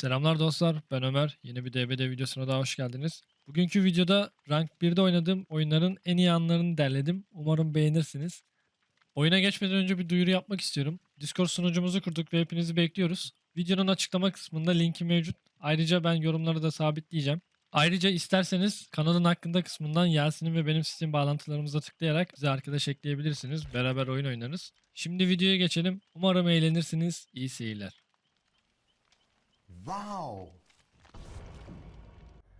Selamlar dostlar, ben Ömer. Yeni bir DBD videosuna daha hoş geldiniz. Bugünkü videoda Rank 1'de oynadığım oyunların en iyi anlarını derledim. Umarım beğenirsiniz. Oyuna geçmeden önce bir duyuru yapmak istiyorum. Discord sunucumuzu kurduk ve hepinizi bekliyoruz. Videonun açıklama kısmında linki mevcut. Ayrıca ben yorumları da sabitleyeceğim. Ayrıca isterseniz kanalın hakkında kısmından Yasin'in ve benim Steam bağlantılarımıza tıklayarak bize arkadaş ekleyebilirsiniz. Beraber oyun oynarız. Şimdi videoya geçelim. Umarım eğlenirsiniz. İyi seyirler. Wow.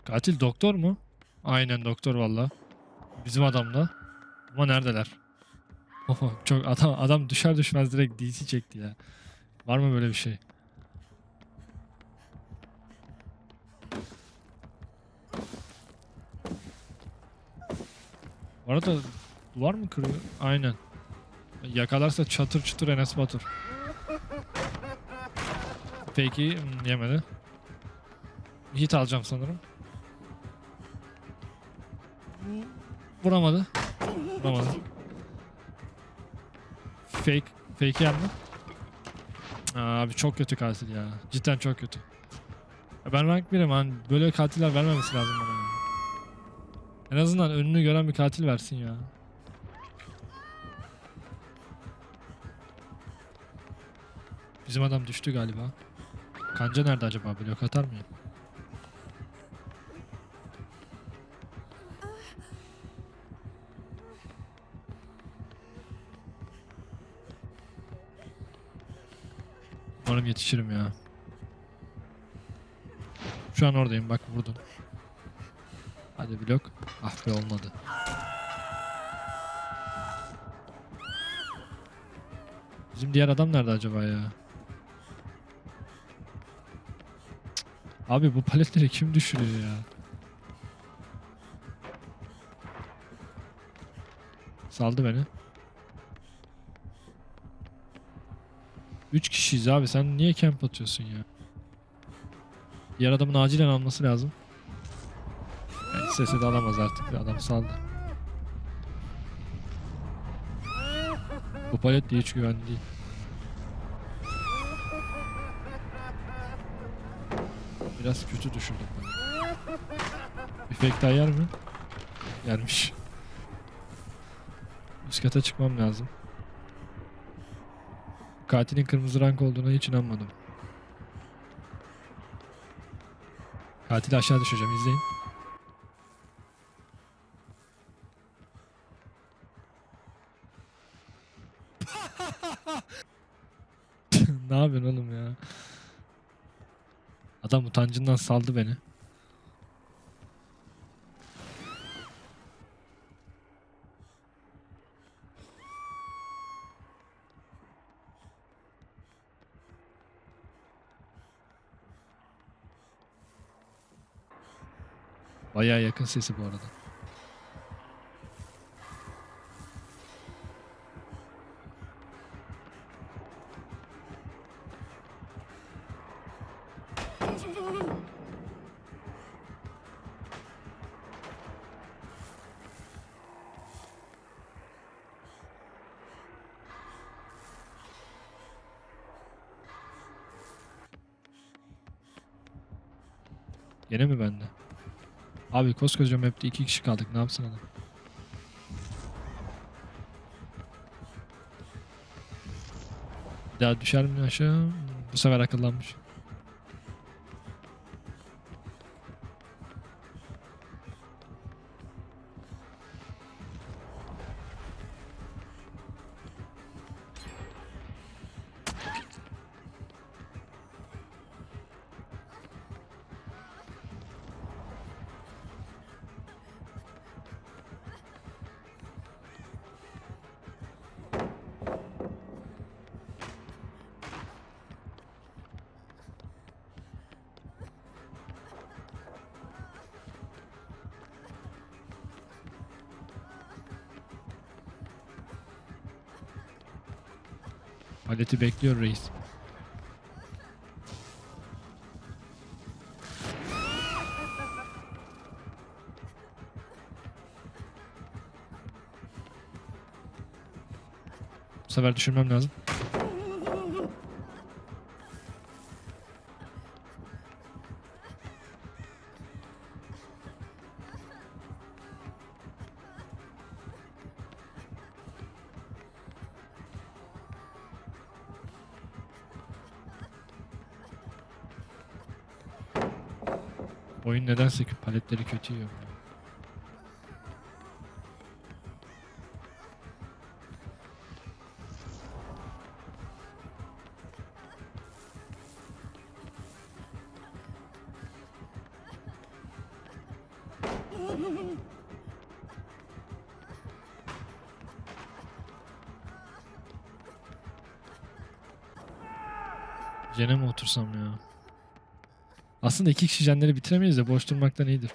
Katil doktor mu? Aynen doktor valla. Bizim adam da. Ama neredeler? Oho, çok adam adam düşer düşmez direkt DC çekti ya. Var mı böyle bir şey? Bu arada duvar mı kırıyor? Aynen. Yakalarsa çatır çutur Enes Batur. Peki hmm, yemedi. Hit alacağım sanırım. Vuramadı. Vuramadı. Fake. Fake? Aa, Abi çok kötü katil ya. Cidden çok kötü. Ya Ben rank 1'im hani böyle katiller vermemesi lazım bana ya. En azından önünü gören bir katil versin ya. Bizim adam düştü galiba. Kanca nerede acaba? Blok atar mı? Umarım yetişirim ya. Şu an oradayım bak vurdum. Hadi blok. Ah be olmadı. Bizim diğer adam nerede acaba ya? Abi bu paletleri kim düşürüyor ya? Saldı beni. 3 kişiyiz abi sen niye camp atıyorsun ya? Diğer adamın acilen alması lazım. Yani sesi de alamaz artık adam saldı. Bu palet de hiç güvenli değil. Biraz kötü düşürdüm ben. Daha yer mi? Yermiş. Üst kata çıkmam lazım. Katilin kırmızı rank olduğuna hiç inanmadım. Katili aşağı düşeceğim izleyin. ne yapıyorsun oğlum ya? Adam utancından saldı beni. Bayağı yakın sesi bu arada. Gene mi bende? Abi koskoca map'te iki kişi kaldık. Ne yapsın adam? Daha düşer mi aşağı? Bu sefer akıllanmış. Paleti bekliyor reis. Bu sefer düşürmem lazım. Oyun nedense ki paletleri kötü yiyor. ya. Jene mi otursam ya? Aslında iki kişi jenleri bitiremeyiz de boş durmaktan iyidir.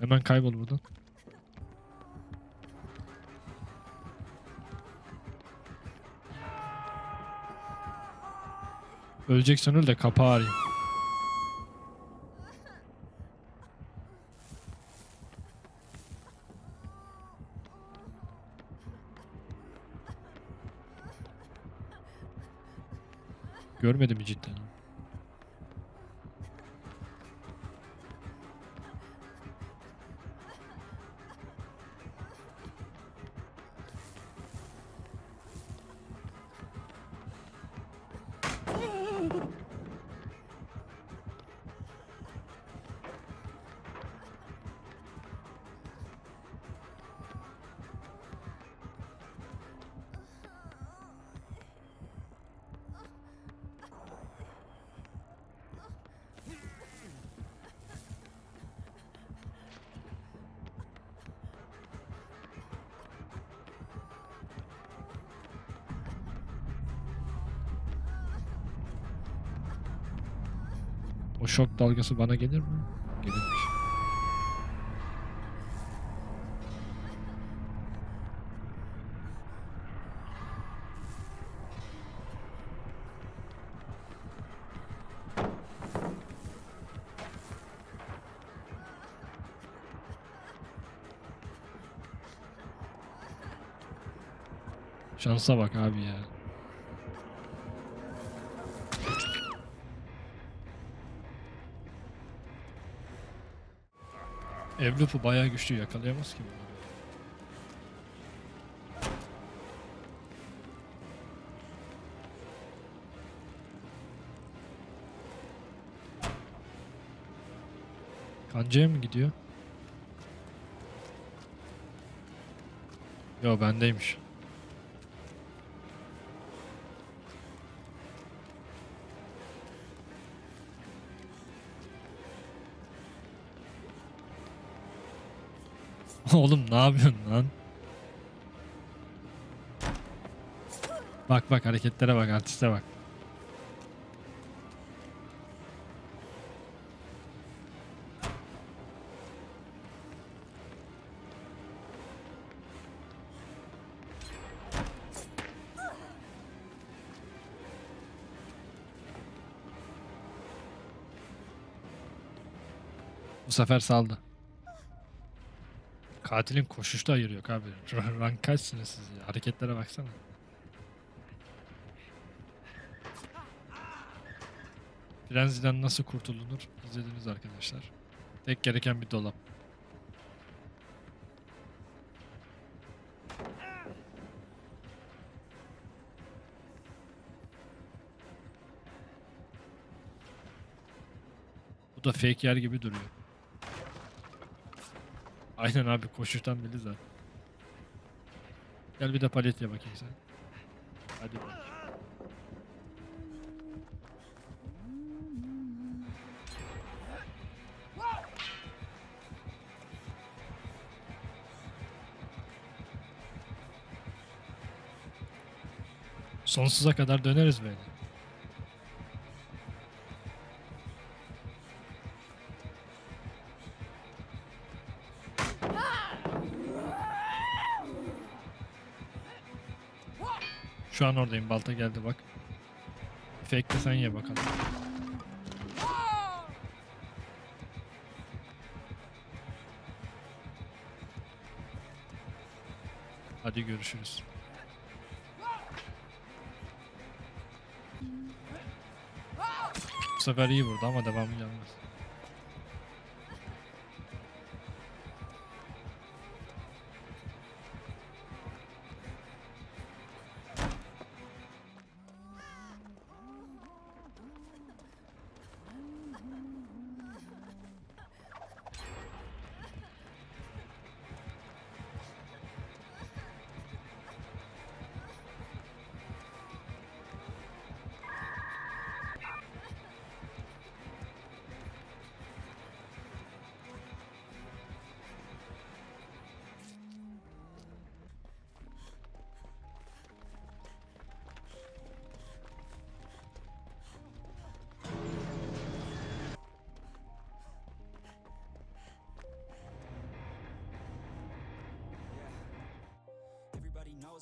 Hemen kaybol buradan. Öleceksen öl de kapağı arayayım. Görmedi mi cidden? O şok dalgası bana gelir mi? Gelirmiş. Şansa bak abi ya. Evlupu bayağı güçlü yakalayamaz ki bunu. Kancaya mı gidiyor? Yo bendeymiş. Oğlum ne yapıyorsun lan? Bak bak hareketlere bak artiste bak. Bu sefer saldı. Katilin koşuşta ayırıyor abi. R- Rank kaçsınız siz ya? Hareketlere baksana. Frenzy'den nasıl kurtulunur izlediniz arkadaşlar. Tek gereken bir dolap. Bu da fake yer gibi duruyor. Aynen abi koşuştan belli zaten. Gel bir de palet ye bakayım sen. Hadi bak. Sonsuza kadar döneriz böyle. Şu an oradayım. Balta geldi bak. Fake sen ye bakalım. Hadi görüşürüz. Bu sefer iyi vurdu ama devamı gelmez.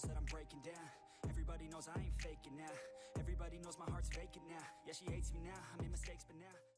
Knows that I'm breaking down. Everybody knows I ain't faking now. Everybody knows my heart's vacant now. Yeah, she hates me now. I made mistakes, but now